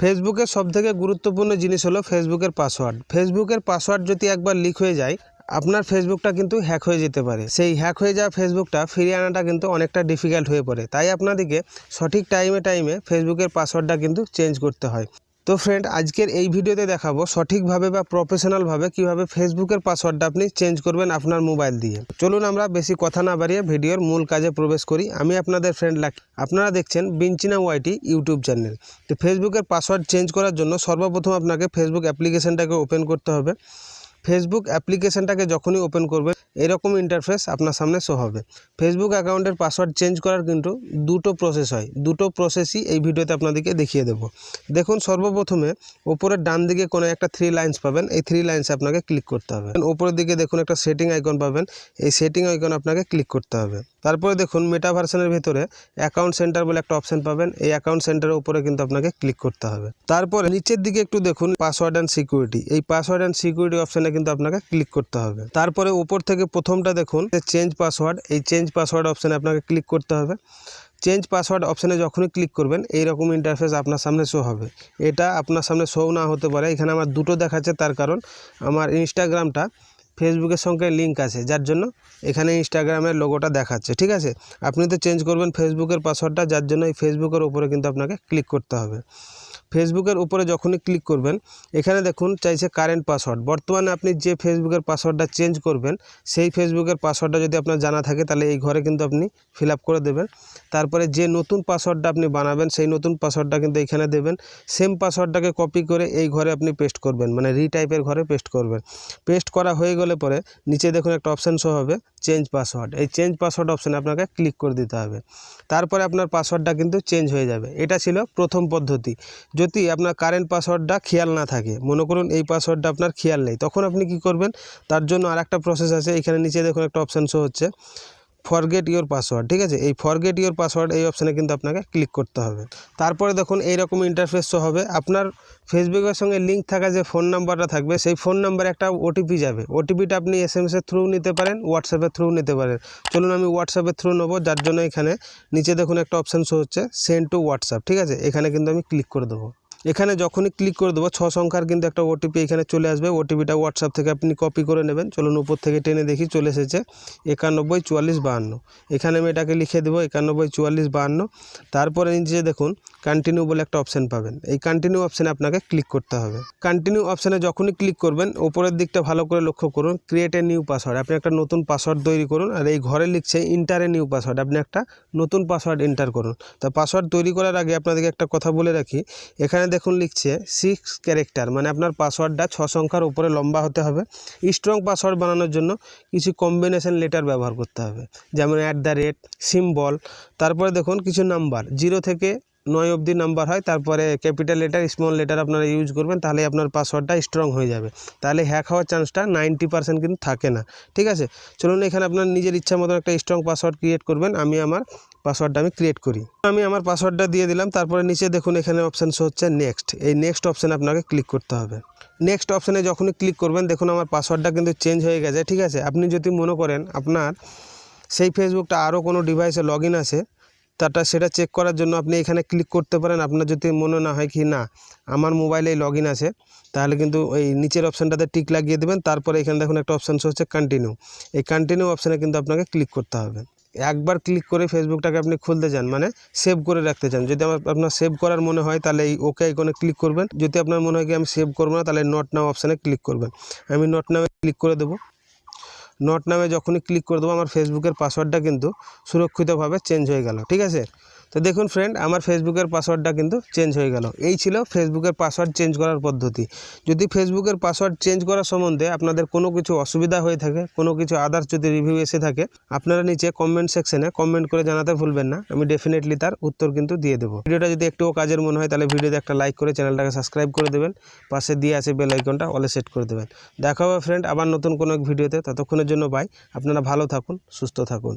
ফেসবুকের সবথেকে গুরুত্বপূর্ণ জিনিস হলো ফেসবুকের পাসওয়ার্ড। ফেসবুকের পাসওয়ার্ড যদি একবার লিক হয়ে যায়, আপনার ফেসবুকটা কিন্তু হ্যাক হয়ে যেতে পারে। সেই হ্যাক হয়ে যাওয়া ফেসবুকটা ফিরিয়ে আনাটা কিন্তু অনেকটা ডিফিকাল্ট হয়ে পড়ে। তাই আপনাদেরকে সঠিক টাইমে টাইমে ফেসবুকের পাসওয়ার্ডটা কিন্তু চেঞ্জ করতে হয়। তো ফ্রেন্ড আজকের এই ভিডিওতে দেখাবো সঠিকভাবে বা প্রফেশনালভাবে কীভাবে ফেসবুকের পাসওয়ার্ডটা আপনি চেঞ্জ করবেন আপনার মোবাইল দিয়ে। চলুন আমরা বেশি কথা না বাড়িয়ে ভিডিওর মূল কাজে প্রবেশ করি। আমি আপনাদের ফ্রেন্ড লাকি আপনারা দেখছেন বিঞ্চিনা ওয়াইটি ইউটিউব চ্যানেল তো ফেসবুকের পাসওয়ার্ড চেঞ্জ করার জন্য সর্বপ্রথম আপনাকে ফেসবুক অ্যাপ্লিকেশনটাকে ওপেন করতে হবে। ফেসবুক অ্যাপ্লিকেশনটাকে যখনই ওপেন করবেন এরকম ইন্টারফেস আপনার সামনে শো হবে। ফেসবুক অ্যাকাউন্টের পাসওয়ার্ড চেঞ্জ করার কিন্তু দুটো প্রসেস হয়। দুটো প্রসেসই এই ভিডিওতে আপনাদেরকে দেখিয়ে দেব। দেখুন, সর্বপ্রথমে ওপরের ডান দিকে কোনো একটা থ্রি লাইন্স পাবেন। এই থ্রি লাইন্সে আপনাকে ক্লিক করতে হবে। ওপরের দিকে দেখুন একটা সেটিং আইকন পাবেন। এই সেটিং আইকন আপনাকে ক্লিক করতে হবে। তারপরে দেখুন মেটা ভার্সনের ভিতরে অ্যাকাউন্ট সেন্টার বলে একটা অপশন পাবেন। এই অ্যাকাউন্ট সেন্টারের উপরে কিন্তু আপনাকে ক্লিক করতে হবে। তারপরে নিচের দিকে একটু দেখুন পাসওয়ার্ড অ্যান্ড সিকিউরিটি এই পাসওয়ার্ড অ্যান্ড সিকিউরিটি অপশানে কিন্তু আপনাকে ক্লিক করতে হবে। তারপরে উপর থেকে প্রথমটা দেখুন চেঞ্জ পাসওয়ার্ড এই চেঞ্জ পাসওয়ার্ড অপশানে আপনাকে ক্লিক করতে হবে। চেঞ্জ পাসওয়ার্ড অপশানে যখনই ক্লিক করবেন, এইরকম ইন্টারফেস আপনার সামনে শো হবে। এটা আপনার সামনে শো না হতে পারে। এখানে আমার দুটো দেখাচ্ছে, তার কারণ আমার ইনস্টাগ্রামটা ফেসবুকের সঙ্গে লিঙ্ক আছে, যার জন্য এখানে ইনস্টাগ্রামের লোগোটা দেখাচ্ছে, ঠিক আছে? আপনি তো চেঞ্জ করবেন ফেসবুকের পাসওয়ার্ডটা যার জন্য এই ফেসবুকের উপরে কিন্তু আপনাকে ক্লিক করতে হবে। ফেসবুকের উপরে যখনই ক্লিক করবেন, এখানে দেখুন চাইছে কারেন্ট পাসওয়ার্ড বর্তমানে আপনি যে ফেসবুকের পাসওয়ার্ডটা চেঞ্জ করবেন, সেই ফেসবুকের পাসওয়ার্ডটা যদি আপনার জানা থাকে, তাহলে এই ঘরে কিন্তু আপনি ফিল করে দেবেন। তারপরে যে নতুন পাসওয়ার্ডটা আপনি বানাবেন, সেই নতুন পাসওয়ার্ডটা কিন্তু এখানে দেবেন। সেম পাসওয়ার্ডটাকে কপি করে এই ঘরে আপনি পেস্ট করবেন মানে রিটাইপের ঘরে পেস্ট করবেন। পেস্ট করা হয়ে গেলে পরে নিচে দেখুন একটা অপশান শো হবে চেঞ্জ পাসওয়ার্ড এই চেঞ্জ পাসওয়ার্ড অপশানে আপনাকে ক্লিক করে দিতে হবে। তারপরে আপনার পাসওয়ার্ডটা কিন্তু চেঞ্জ হয়ে যাবে। এটা ছিল প্রথম পদ্ধতি। যদি আপনার কারেন্ট পাসওয়ার্ডটা খেয়াল না থাকে, মনে করুন এই পাসওয়ার্ডটা আপনার খেয়াল নেই, তখন আপনি কি করবেন? তার জন্য আর একটা প্রসেস আছে, এখানে নিচে দেখুন একটা অপশান শো হচ্ছে। ফরগেট ইওর পাসওয়ার্ড ঠিক আছে? এই ফরগেট ইওর পাসওয়ার্ড এই অপশানে কিন্তু আপনাকে ক্লিক করতে হবে। তারপরে দেখুন এইরকম ইন্টারফেস শো হবে। আপনার ফেসবুকের সঙ্গে লিঙ্ক থাকা যে ফোন নাম্বারটা থাকবে, সেই ফোন নাম্বারে একটা ওটিপি যাবে। ওটিপিটা আপনি এস এম এসের থ্রু নিতে পারেন হোয়াটসঅ্যাপের থ্রু নিতে পারেন। চলুন আমি হোয়াটসঅ্যাপের থ্রু নেব, যার জন্য এখানে নিচে দেখুন একটা অপশান শো হচ্ছে সেন্ড টু হোয়াটসঅ্যাপ ঠিক আছে? এখানে কিন্তু আমি ক্লিক করে দেবো। এখানে যখনই ক্লিক করে দেবো, ছ সংখ্যার কিন্তু একটা ওটিপি এখানে চলে আসবে। ওটিপিটা হোয়াটসঅ্যাপ থেকে আপনি কপি করে নেবেন। চলুন উপর থেকে টেনে দেখি, চলে এসেছে একানব্বই চুয়াল্লিশ বাহান্ন। এখানে আমি এটাকে লিখে দেবো, একানব্বই চুয়াল্লিশ বাহান্ন। তারপরে নিচে দেখুন কন্টিনিউ বলে একটা অপশান পাবেন। এই কন্টিনিউ অপশানে আপনাকে ক্লিক করতে হবে। কন্টিনিউ অপশানে যখনই ক্লিক করবেন ওপরের দিকটা ভালো করে লক্ষ্য করুন ক্রিয়েট এ নিউ পাসওয়ার্ড আপনি একটা নতুন পাসওয়ার্ড তৈরি করুন, আর এই ঘরে লিখছে ইন্টার এ নিউ পাসওয়ার্ড আপনি একটা নতুন পাসওয়ার্ড এন্টার করুন। তা পাসওয়ার্ড তৈরি করার আগে আপনাদেরকে একটা কথা বলে রাখি, এখানে দেখুন লিখছে সিক্স ক্যারেক্টার মানে আপনার পাসওয়ার্ডটা ছ সংখ্যার উপরে লম্বা হতে হবে। স্ট্রং পাসওয়ার্ড বানানোর জন্য কিছু কম্বিনেশন লেটার ব্যবহার করতে হবে। যেমন অ্যাট দ্য রেট সিম্বল তারপরে দেখুন কিছু নাম্বার জিরো থেকে নয় অবধি নাম্বার হয়, তারপরে ক্যাপিটাল লেটার স্মল লেটার আপনারা ইউজ করবেন তাহলে আপনার পাসওয়ার্ডটা স্ট্রং হয়ে যাবে। তাহলে হ্যাক হওয়ার চান্সটা নাইনটি পার্সেন্ট কিন্তু থাকে না। ঠিক আছে? চলুন এখানে আপনার নিজের ইচ্ছা মতন একটা স্ট্রং পাসওয়ার্ড ক্রিয়েট করবেন। আমি আমার পাসওয়ার্ডটা আমি ক্রিয়েট করি। আমি আমার পাসওয়ার্ডটা দিয়ে দিলাম, তারপরে নিচে দেখুন এখানে অপশান শো হচ্ছে নেক্সট এই নেক্সট অপশানে আপনাকে ক্লিক করতে হবে। নেক্সট অপশানে যখনই ক্লিক করবেন, দেখুন আমার পাসওয়ার্ডটা কিন্তু চেঞ্জ হয়ে গেছে, ঠিক আছে? আপনি যদি মনে করেন আপনার সেই ফেসবুকটা আরও কোনো ডিভাইসে লগ আছে তাটা সেটা চেক করার জন্য আপনি এখানে ক্লিক করতে পারেন। আপনার যদি মনে না হয় কি না, আমার মোবাইলে লগ আছে, তাহলে কিন্তু ওই নিচের অপশানটাতে টিক লাগিয়ে দেবেন। তারপরে এখানে দেখুন একটা অপশান হচ্ছে কন্টিনিউ এই কন্টিনিউ অপশানে কিন্তু আপনাকে ক্লিক করতে হবে। একবার ক্লিক করে ফেসবুকটাকে আপনি খুলতে চান মানে সেভ করে রাখতে চান। যদি আমার, আপনার সেভ করার মনে হয়, তাহলে এই ওকে আইকনে ক্লিক করবেন। যদি আপনার মনে হয় কি আমি সেভ করব না, তাহলে নট নাও অপশানে ক্লিক করবেন। আমি নট নামে ক্লিক করে দেবো। নট নামে যখনই ক্লিক করে দেবো, আমার ফেসবুকের পাসওয়ার্ডটা কিন্তু সুরক্ষিতভাবে চেঞ্জ হয়ে গেল, ঠিক আছে? তো দেখুন ফ্রেন্ড আমার ফেসবুকের পাসওয়ার্ডটা কিন্তু চেঞ্জ হয়ে গেল। এই ছিল ফেসবুকের পাসওয়ার্ড চেঞ্জ করার পদ্ধতি। যদি ফেসবুকের পাসওয়ার্ড চেঞ্জ করার সম্বন্ধে আপনাদের কোনো কিছু অসুবিধা হয়ে থাকে, কোনো কিছু আদার্স যদি রিভিউ এসে থাকে, আপনারা নিচে কমেন্ট সেকশনে কমেন্ট করে জানাতে ভুলবেন না। আমি ডেফিনেটলি তার উত্তর কিন্তু দিয়ে দেবো। ভিডিওটা যদি একটুও কাজের মনে হয়, তাহলে ভিডিওতে একটা লাইক করে চ্যানেলটাকে সাবস্ক্রাইব করে দেবেন। পাশে দিয়ে আছে বেল আইকনটা অলে সেট করে দেবেন। দেখা হবে ফ্রেন্ড আবার নতুন কোনো এক ভিডিওতে ততক্ষণের জন্য বাই আপনারা ভালো থাকুন, সুস্থ থাকুন।